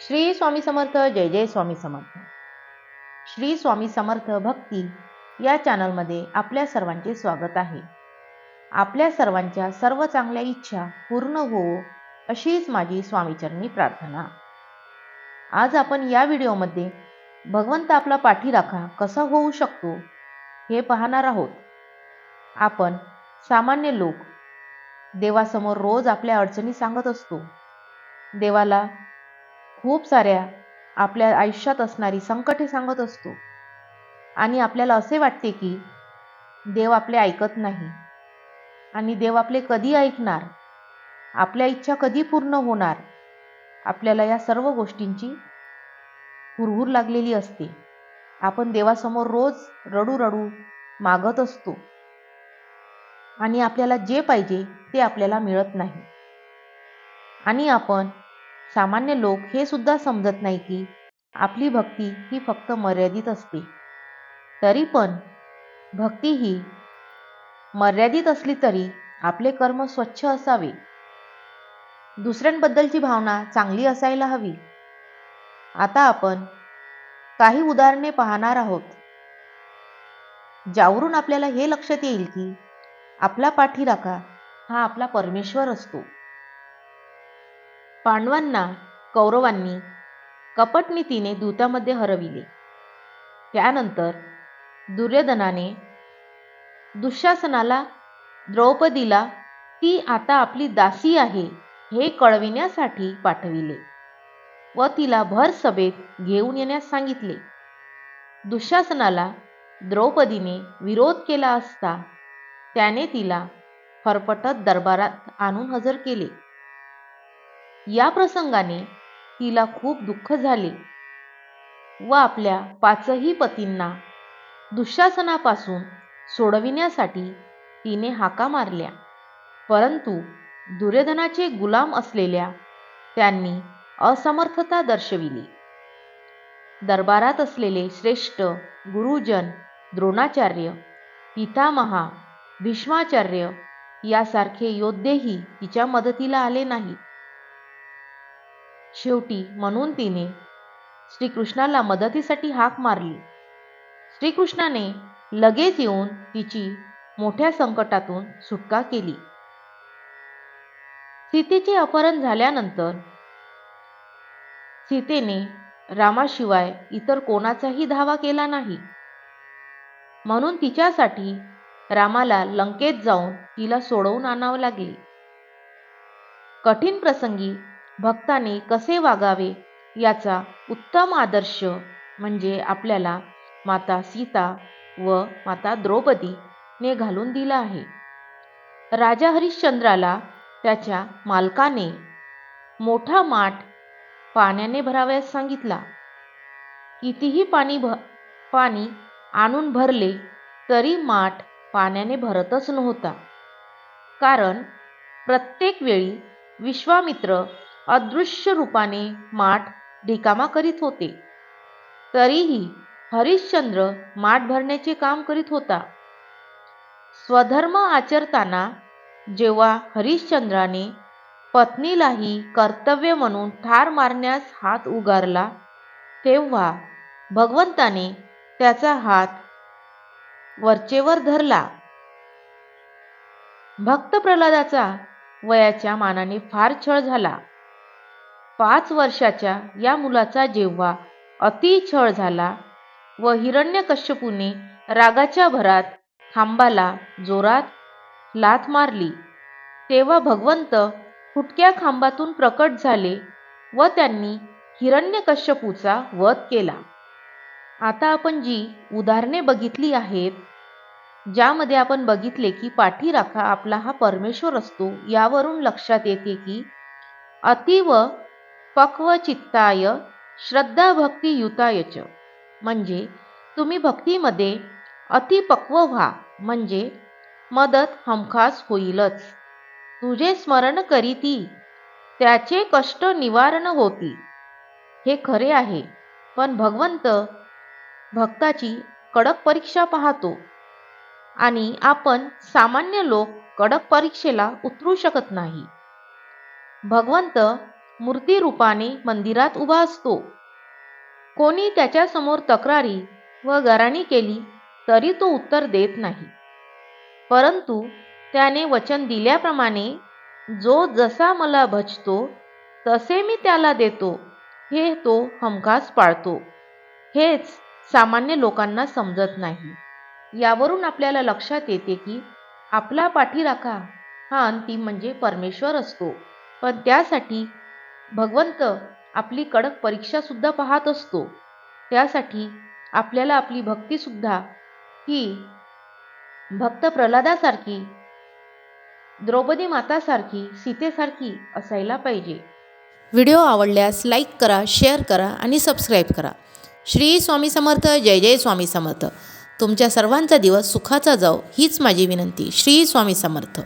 श्री स्वामी समर्थ जय जय स्वामी समर्थ. श्री स्वामी समर्थ भक्ती या चॅनलमध्ये आपल्या सर्वांचे स्वागत आहे. आपल्या सर्वांच्या सर्व चांगल्या इच्छा पूर्ण होवो अशीच माझी स्वामीचरणी प्रार्थना. आज आपण या व्हिडिओमध्ये भगवंत आपला पाठीराखा कसा होऊ शकतो हे पाहणार आहोत. आपण सामान्य लोक देवासमोर रोज आपल्या अडचणी सांगत असतो. देवाला खूप साऱ्या आपल्या आयुष्यात असणारी संकटे सांगत असतो. आणि आपल्याला असे वाटते की देव आपले ऐकत नाही. आणि देव आपले कधी ऐकणार? आपल्या इच्छा कधी पूर्ण होणार? आपल्याला या सर्व गोष्टींची हुरहुर लागलेली असते. आपण देवासमोर रोज रडू रडू मागत असतो. आणि आपल्याला जे पाहिजे ते आपल्याला मिळत नाही. आणि आपण सामान्य लोक हे सुद्धा समजत नाही की आपली भक्ती ही फक्त मर्यादित असते. तरी पण भक्ती ही मर्यादित असली तरी आपले कर्म स्वच्छ असावे. दुसऱ्यांबद्दलची भावना चांगली असायला हवी. आता आपण काही उदाहरणे पाहणार आहोत. ज्यावरून आपल्याला हे लक्षात येईल की आपला पाठीराखा हा आपला परमेश्वर असतो. पांडवांना कौरवांनी कपटनीतीने दूतामध्ये हरविले. त्यानंतर दुर्योधनाने दुःशासनाला द्रौपदीला ती आता आपली दासी आहे हे कळविण्यासाठी पाठविले व तिला भर सभेत घेऊन येण्यास सांगितले. दुःशासनाला द्रौपदीने विरोध केला असता त्याने तिला फरफटत दरबारात आणून हजर केले. या प्रसंगाने तिला खूप दुःख झाले व आपल्या पाचही पतींना दुःशासनापासून सोडविण्यासाठी तिने हाका मारल्या. परंतु दुर्योधनाचे गुलाम असलेल्या त्यांनी असमर्थता दर्शविली. दरबारात असलेले श्रेष्ठ गुरुजन द्रोणाचार्य पितामहा भीष्माचार्य यासारखे योद्धेही तिच्या मदतीला आले नाही शेवटी म्हणून तिने श्रीकृष्णाला मदतीसाठी हाक मारली. श्रीकृष्णाने लगेच येऊन तिची मोठ्या संकटातून सुटका केली. सीतेचे अपहरण झाल्यानंतर सीतेने रामाशिवाय इतर कोणाचाही धावा केला नाही. म्हणून तिच्यासाठी रामाला लंकेत जाऊन तिला सोडवून आणावं लागले. कठीण प्रसंगी भक्ताने कसे वागावे याचा उत्तम आदर्श म्हणजे आपल्याला माता सीता व माता द्रौपदीने घालून दिला आहे. राजा हरिश्चंद्राला त्याच्या मालकाने मोठा माठ पाण्याने भरावयास सांगितला. कितीही पाणी भ पाणी आणून भरले तरी माठ पाण्याने भरतच नव्हता. कारण प्रत्येक वेळी विश्वामित्र अदृश्य रूपाने माठ रिकामा करीत होते. तरीही हरिश्चंद्र माठ भरण्याचे काम करीत होता. स्वधर्म आचरताना जेव्हा हरिश्चंद्राने पत्नीलाही कर्तव्य म्हणून ठार मारण्यास हात उगारला तेव्हा भगवंताने त्याचा हात वरचेवर धरला. भक्त प्रल्हादाचा वयाच्या मानाने फार छळ झाला. पाच वर्षाच्या या मुलाचा जेव्हा अति छळ झाला व हिरण्यकश्यपूने रागाच्या भरात खांबाला जोरात लाथ मारली तेव्हा भगवंत फुटक्या खांबातून प्रकट झाले व त्यांनी हिरण्यकश्यपूचा वध केला. आता आपण जी उदाहरणे बघितली आहेत ज्यामध्ये आपण बघितले की पाठीराखा आपला हा परमेश्वर असतो यावरून लक्षात येते की अति व पक्वचित्ताय श्रद्धा भक्ती युतायच म्हणजे तुम्ही भक्तीमध्ये अतिपक्व व्हा. म्हणजे मदत हमखास होईलच. तुझे स्मरण करीती त्याचे कष्ट निवारण होती. हे खरे आहे. पण भगवंत भक्ताची कडक परीक्षा पाहतो. आणि आपण सामान्य लोक कडक परीक्षेला उतरू शकत नाही. भगवंत मूर्तिरूपाने मंदिरात उभा असतो. कोणी त्याच्यासमोर तक्रारी व गराणी केली तरी तो उत्तर देत नाही. परंतु त्याने वचन दिल्याप्रमाणे जो जसा मला भजतो तसे मी त्याला देतो. हे तो हमखास पाळतो. हेच सामान्य लोकांना समजत नाही. यावरून आपल्याला लक्षात येते की आपला पाठीराखा हा अंतिम म्हणजे परमेश्वर असतो. पण त्यासाठी भगवंत आपली कडक परीक्षा सुद्धा पाहत असतो. त्यासाठी आपल्याला आपली भक्तीसुद्धा ही भक्त प्रल्हादासारखी द्रौपदी मातासारखी सीतेसारखी असायला पाहिजे. व्हिडिओ आवडल्यास लाईक करा शेअर करा आणि सबस्क्राईब करा. श्री स्वामी समर्थ जय जय स्वामी समर्थ. तुमच्या सर्वांचा दिवस सुखाचा जाओ हीच माझी विनंती. श्री स्वामी समर्थ.